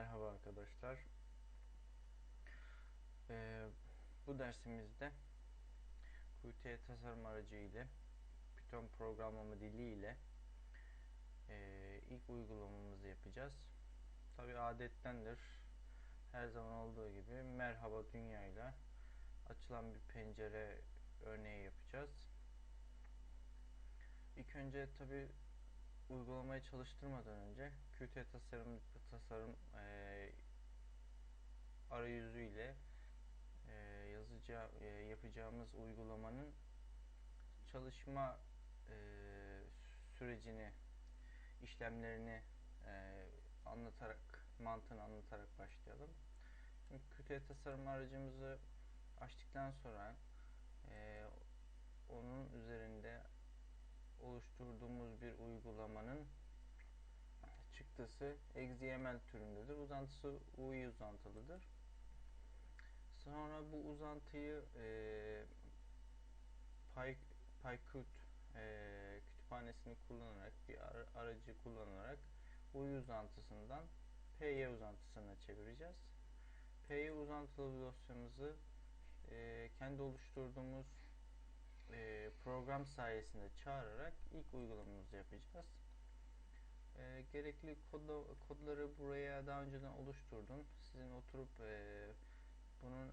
Merhaba arkadaşlar. Ee, bu dersimizde Qt tasarım aracı ile Python programlama dili ile e, ilk uygulamamızı yapacağız. Tabi adettendir. Her zaman olduğu gibi merhaba dünya ile açılan bir pencere örneği yapacağız. İlk önce tabi uygulamayı çalıştırmadan önce Qt tasarım tasarım e, arayüzü ile e, yazacağı e, yapacağımız uygulamanın çalışma e, sürecini işlemlerini e, anlatarak mantığını anlatarak başlayalım. Qt tasarım aracımızı açtıktan sonra e, onun üzerinde oluşturduğumuz bir uygulamanın çıktısı XML türündedir. Uzantısı UI uzantılıdır. Sonra bu uzantıyı e, Py, PyQt e, kütüphanesini kullanarak bir ar aracı kullanarak UI uzantısından PY uzantısına çevireceğiz. PY uzantılı dosyamızı e, kendi oluşturduğumuz e, program sayesinde çağırarak ilk uygulamamızı yapacağız. E, gerekli kodla, kodları buraya daha önceden oluşturdum. Sizin oturup e, bunun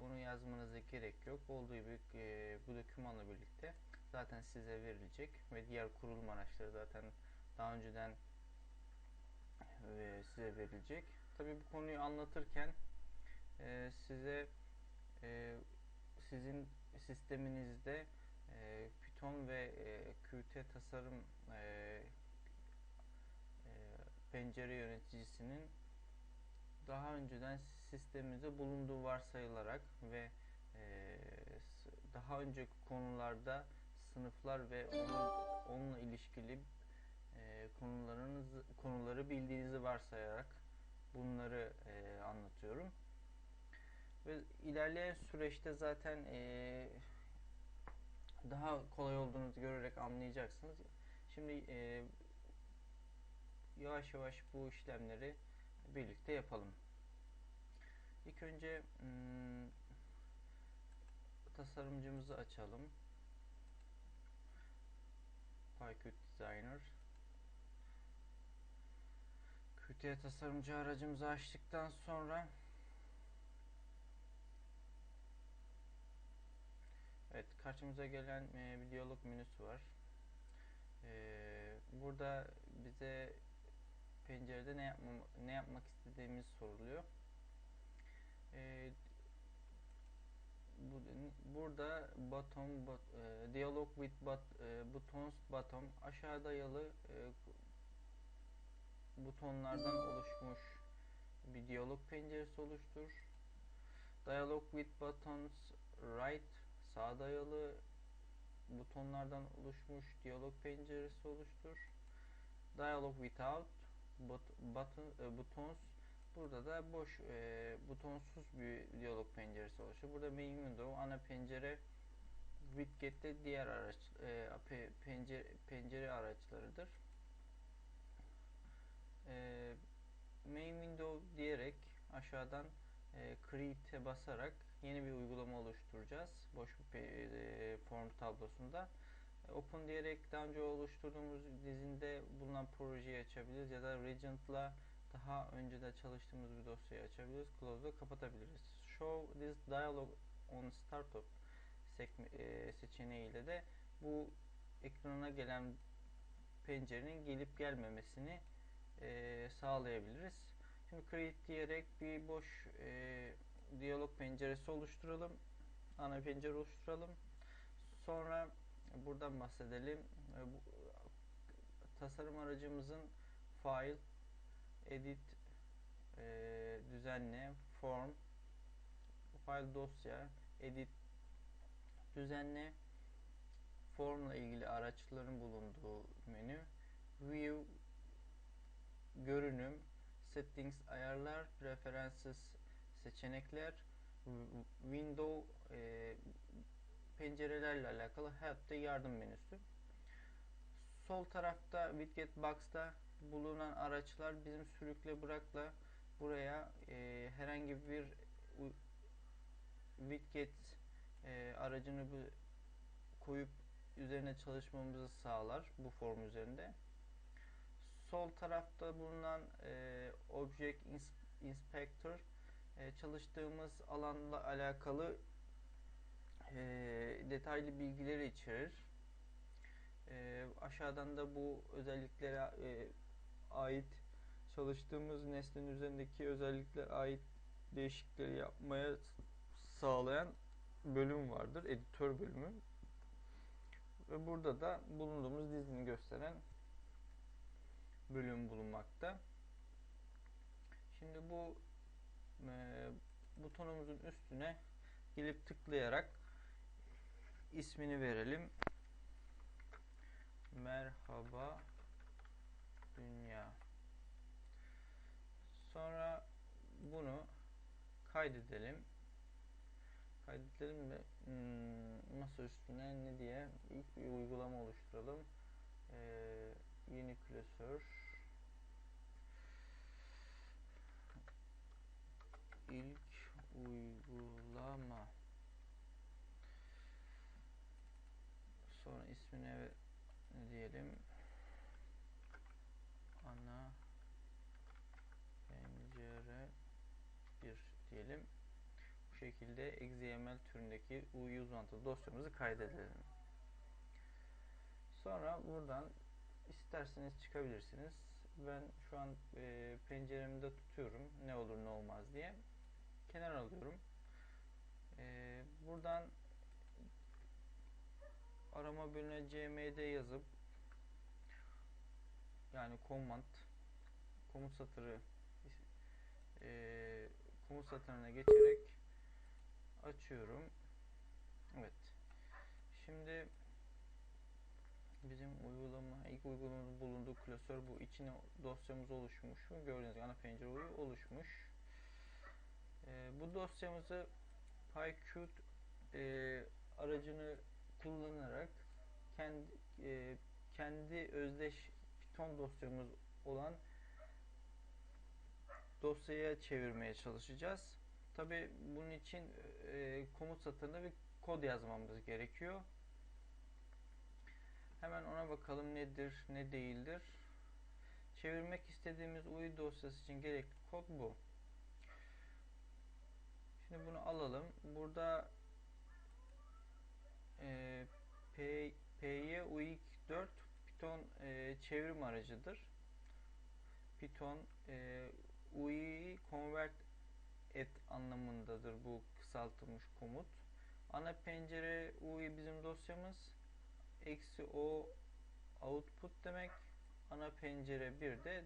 bunu yazmanıza gerek yok. Olduğu gibi e, bu dokümanla birlikte zaten size verilecek ve diğer kurulum araçları zaten daha önceden e, size verilecek. Tabii bu konuyu anlatırken e, size e, sizin sisteminizde e, Python ve e, Qt tasarım e, e, pencere yöneticisinin daha önceden sistemimizde bulunduğu varsayılarak ve e, daha önceki konularda sınıflar ve onun, onunla ilişkili e, konularınız konuları bildiğinizi varsayarak bunları e, anlatıyorum. Ve ilerleyen süreçte zaten e, daha kolay olduğunu görerek anlayacaksınız. Şimdi e, yavaş yavaş bu işlemleri birlikte yapalım. İlk önce hmm, tasarımcımızı açalım. PyQt Designer. Qt tasarımcı aracımızı açtıktan sonra Evet karşımıza gelen e, bir diyalog menüsü var. E, burada bize pencerede ne yapmam ne yapmak istediğimiz soruluyor. E, bu, burada button but, e, dialog with but, e, buttons button aşağı dayalı e, butonlardan oluşmuş bir diyalog penceresi oluştur. Dialog with buttons right sağ dayalı butonlardan oluşmuş diyalog penceresi oluştur. Dialog without but, button, e, buttons burada da boş e, butonsuz bir diyalog penceresi oluşuyor. Burada main window ana pencere widget'te diğer araç e, pencere, pencere araçlarıdır. E, main window diyerek aşağıdan e, create'e basarak yeni bir uygulama oluşturacağız. Boş bir e, form tablosunda. Open diyerek daha önce oluşturduğumuz dizinde bulunan projeyi açabiliriz ya da Regent'la daha önce de çalıştığımız bir dosyayı açabiliriz. Close'da kapatabiliriz. Show this dialog on startup e, seçeneğiyle de bu ekrana gelen pencerenin gelip gelmemesini e, sağlayabiliriz. Şimdi create diyerek bir boş e, diyalog penceresi oluşturalım. Ana pencere oluşturalım. Sonra buradan bahsedelim. E, bu, tasarım aracımızın file, edit, e, düzenle, form, file dosya, edit, düzenle, formla ilgili araçların bulunduğu menü, view, görünüm, settings, ayarlar, preferences, seçenekler, window, e, pencerelerle alakalı help'te yardım menüsü. Sol tarafta widget box'ta bulunan araçlar bizim sürükle bırakla buraya e, herhangi bir widget e, aracını koyup üzerine çalışmamızı sağlar bu form üzerinde. Sol tarafta bulunan e, Object Ins- Inspector e, çalıştığımız alanla alakalı e, detaylı bilgileri içerir. E, aşağıdan da bu özelliklere e, ait çalıştığımız nesnenin üzerindeki özellikler ait değişiklikleri yapmaya sağlayan bölüm vardır. Editör bölümü. Ve burada da bulunduğumuz dizini gösteren bölüm bulunmakta. Şimdi bu e, butonumuzun üstüne gelip tıklayarak ismini verelim. Merhaba Dünya. Sonra bunu kaydedelim. Kaydedelim ve hmm, masa üstüne ne diye ilk bir uygulama oluşturalım. Ee, yeni klasör ilk uygulama. Sonra ismine ne diyelim? Ana pencere 1 diyelim. Bu şekilde XML türündeki UI uzantılı dosyamızı kaydedelim. Sonra buradan isterseniz çıkabilirsiniz. Ben şu an e, penceremde tutuyorum ne olur ne olmaz diye kenar alıyorum. E, buradan arama bölümüne cmd yazıp yani command komut satırı e, komut satırına geçerek açıyorum. Evet. Şimdi bizim uygulama ilk uygulamamız bulunduğu klasör bu. İçine dosyamız oluşmuş mu? Gördüğünüz gibi ana pencere oluşmuş e, bu dosyamızı PyQt e, aracını kullanarak kendi e, kendi özdeş Python dosyamız olan dosyaya çevirmeye çalışacağız. Tabi bunun için e, komut satırında bir kod yazmamız gerekiyor. Hemen ona bakalım nedir, ne değildir. Çevirmek istediğimiz UI dosyası için gerekli kod bu. Şimdi bunu alalım. Burada e, P, PY UX4 Python e, çevrim aracıdır. Python e, UI convert et anlamındadır bu kısaltılmış komut. Ana pencere UI bizim dosyamız. Eksi o output demek. Ana pencere bir de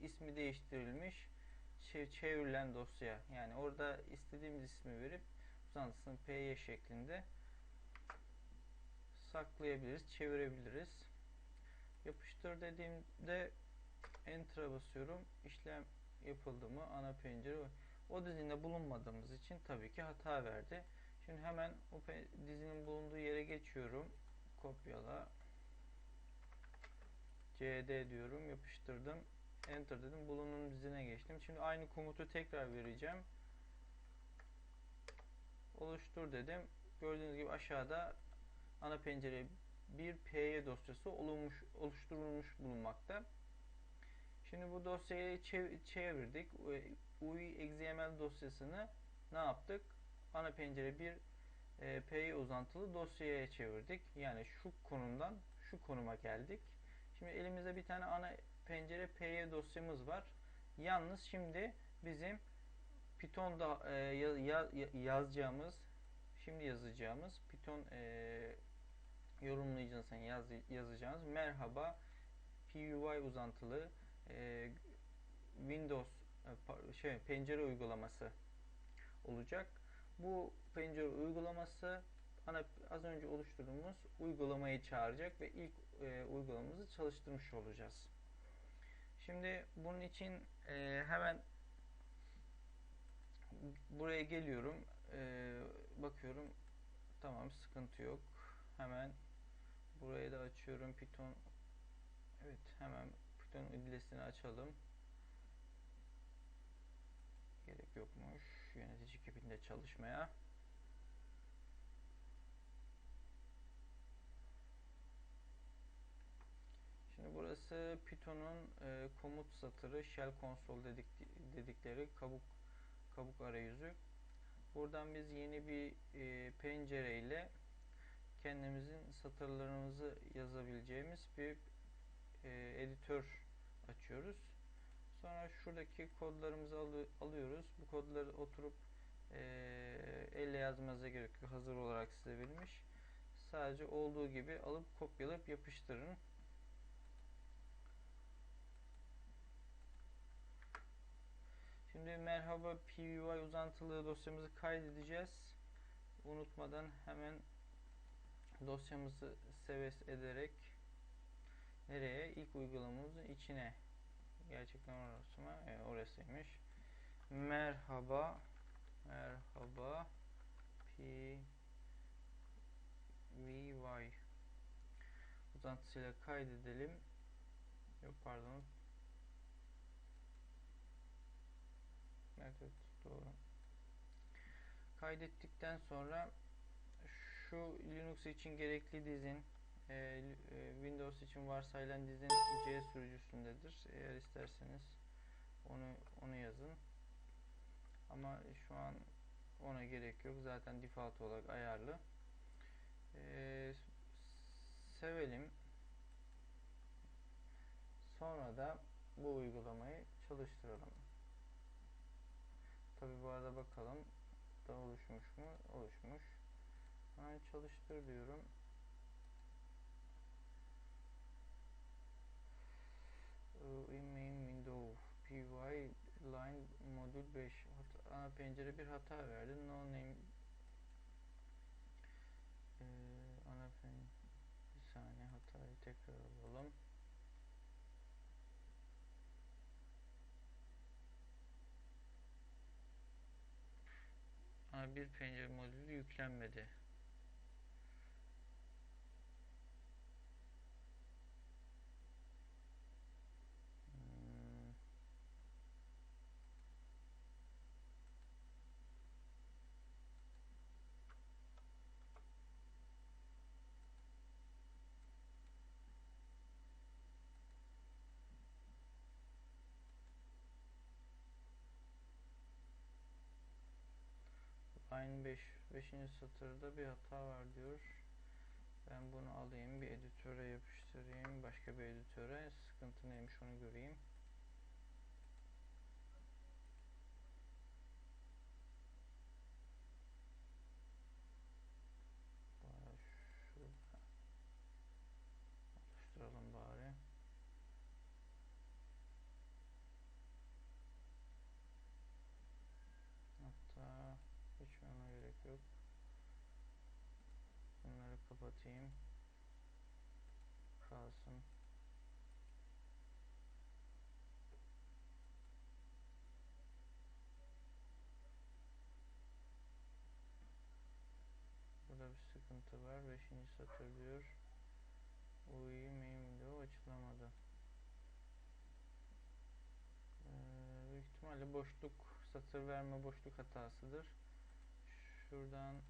ismi değiştirilmiş çevrilen dosya. Yani orada istediğimiz ismi verip uzantısını py şeklinde saklayabiliriz, çevirebiliriz. Yapıştır dediğimde Enter'a basıyorum. İşlem yapıldı mı? Ana pencere o dizinde bulunmadığımız için tabii ki hata verdi. Şimdi hemen o dizinin bulunduğu yere geçiyorum. Kopyala. CD diyorum. Yapıştırdım. Enter dedim. Bulunun dizine geçtim. Şimdi aynı komutu tekrar vereceğim. Oluştur dedim. Gördüğünüz gibi aşağıda ana pencere bir PY dosyası oluşmuş, oluşturulmuş bulunmakta. Şimdi bu dosyayı çevirdik. UI XML dosyasını ne yaptık? Ana pencere bir e, PY uzantılı dosyaya çevirdik. Yani şu konumdan şu konuma geldik. Şimdi elimizde bir tane ana pencere PY dosyamız var. Yalnız şimdi bizim Python'da e, ya, ya, yazacağımız şimdi yazacağımız Python e, yorumlayıcısına yaz, yazacağımız merhaba PUI uzantılı e, Windows e, şey pencere uygulaması olacak. Bu pencere uygulaması ana az önce oluşturduğumuz uygulamayı çağıracak ve ilk e, uygulamamızı çalıştırmış olacağız. Şimdi bunun için e, hemen buraya geliyorum. E, bakıyorum. Tamam sıkıntı yok. Hemen burayı da açıyorum. Python Evet hemen Python idlesini açalım. Gerek yokmuş. Yönetici kipinde çalışmaya. Şimdi burası Python'un e, komut satırı, shell console dedik, dedikleri kabuk kabuk arayüzü. Buradan biz yeni bir e, pencere ile kendimizin satırlarımızı yazabileceğimiz bir e, editör açıyoruz. Sonra şuradaki kodlarımızı alı, alıyoruz. Bu kodları oturup e, elle yazmanıza gerek yok. Hazır olarak size verilmiş. Sadece olduğu gibi alıp kopyalayıp yapıştırın. Şimdi merhaba PVY uzantılı dosyamızı kaydedeceğiz. Unutmadan hemen dosyamızı seves ederek nereye? İlk uygulamamızın içine. Gerçekten orası mı? Evet, orasıymış. Merhaba merhaba PVY uzantısıyla kaydedelim. Yok pardon Evet, doğru. Kaydettikten sonra şu Linux için gerekli dizin e, e, Windows için varsayılan dizin C sürücüsündedir. Eğer isterseniz onu onu yazın. Ama şu an ona gerek yok. Zaten default olarak ayarlı. E, sevelim. Sonra da bu uygulamayı çalıştıralım. Tabi bu arada bakalım da oluşmuş mu? Oluşmuş. Hemen çalıştır diyorum. main window py line modül 5 ana pencere bir hata verdi. No name ee, ana pencere bir saniye hatayı tekrar alalım. Bir pencere modülü yüklenmedi. Hmm. Line 5 5. satırda bir hata var diyor. Ben bunu alayım bir editöre yapıştırayım. Başka bir editöre sıkıntı neymiş onu göreyim. Şurada oluşturalım bari. Hatta hiç ona gerek yok. Bunları kapatayım. Kalsın. Burada bir sıkıntı var. 5. satır diyor. UI main açılamadı. Ee, büyük ihtimalle boşluk satır verme boşluk hatasıdır. Şuradan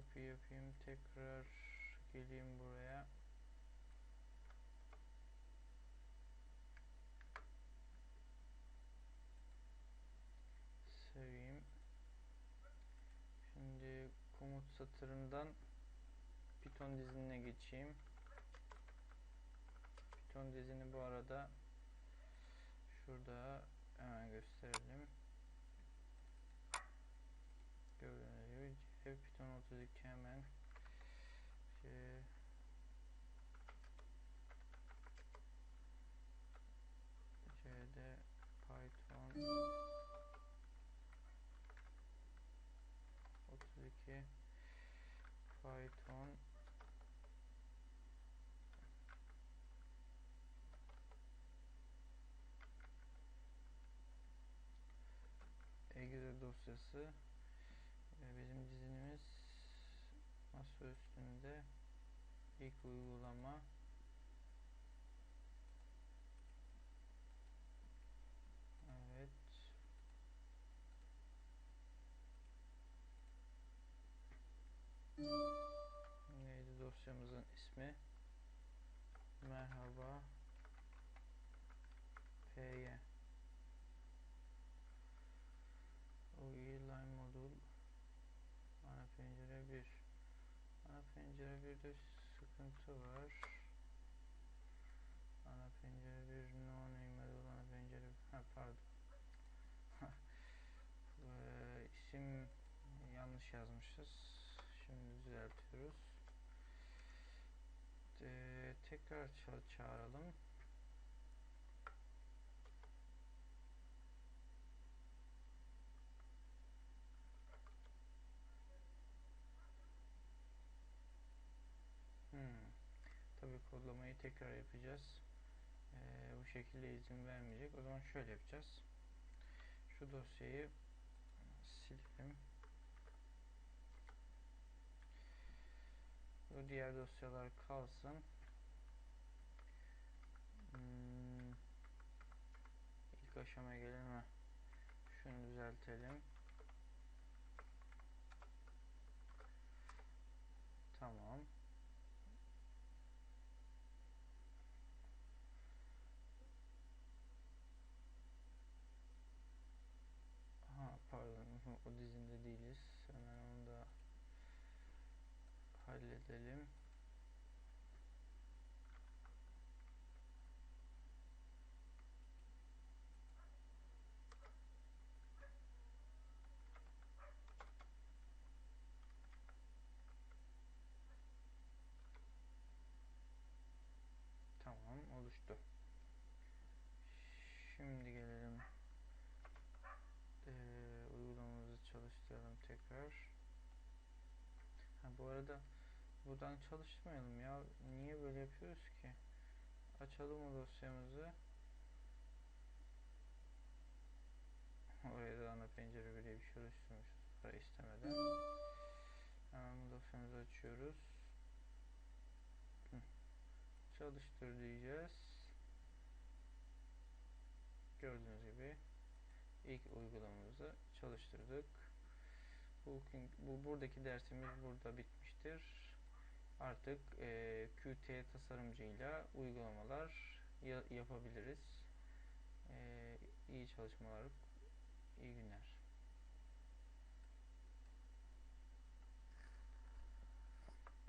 kopya yapayım tekrar geleyim buraya. Seveyim. Şimdi komut satırından Python dizinine geçeyim. Python dizini bu arada şurada hemen gösterelim gördüğünüz gibi C Python 32 hemen. C C'de Python 32 Python exe dosyası bizim dizinimiz masa üstünde ilk uygulama Evet. Neydi dosyamızın ismi? Merhaba PY UI Line Modul Ana pencere 1 Pencere 1'de sıkıntı var. Ana pencere 1 no modul ana pencere ha pardon. Ee, isim yanlış yazmışız. Şimdi düzeltiyoruz. Ee, tekrar ça çağıralım. Kodlamayı tekrar yapacağız. Ee, bu şekilde izin vermeyecek. O zaman şöyle yapacağız. Şu dosyayı silelim. Bu diğer dosyalar kalsın. Hmm. İlk aşamaya gelelim. Şunu düzeltelim. Tamam. Ha pardon o dizinde değiliz. Hemen onu da halledelim. Tamam oluştu. Şimdi gelelim ee, uygulamamızı çalıştıralım tekrar. Ha, bu arada buradan çalışmayalım ya. Niye böyle yapıyoruz ki? Açalım o dosyamızı. Oraya da ana pencere bile bir şey oluşturmuşuz. Para istemeden. Hemen bu dosyamızı açıyoruz. Çalıştır diyeceğiz. Gördüğünüz gibi ilk uygulamamızı çalıştırdık. Booking, bu buradaki dersimiz burada bitmiştir. Artık e, Qt tasarımcıyla uygulamalar ya, yapabiliriz. E, iyi çalışmalar, iyi günler.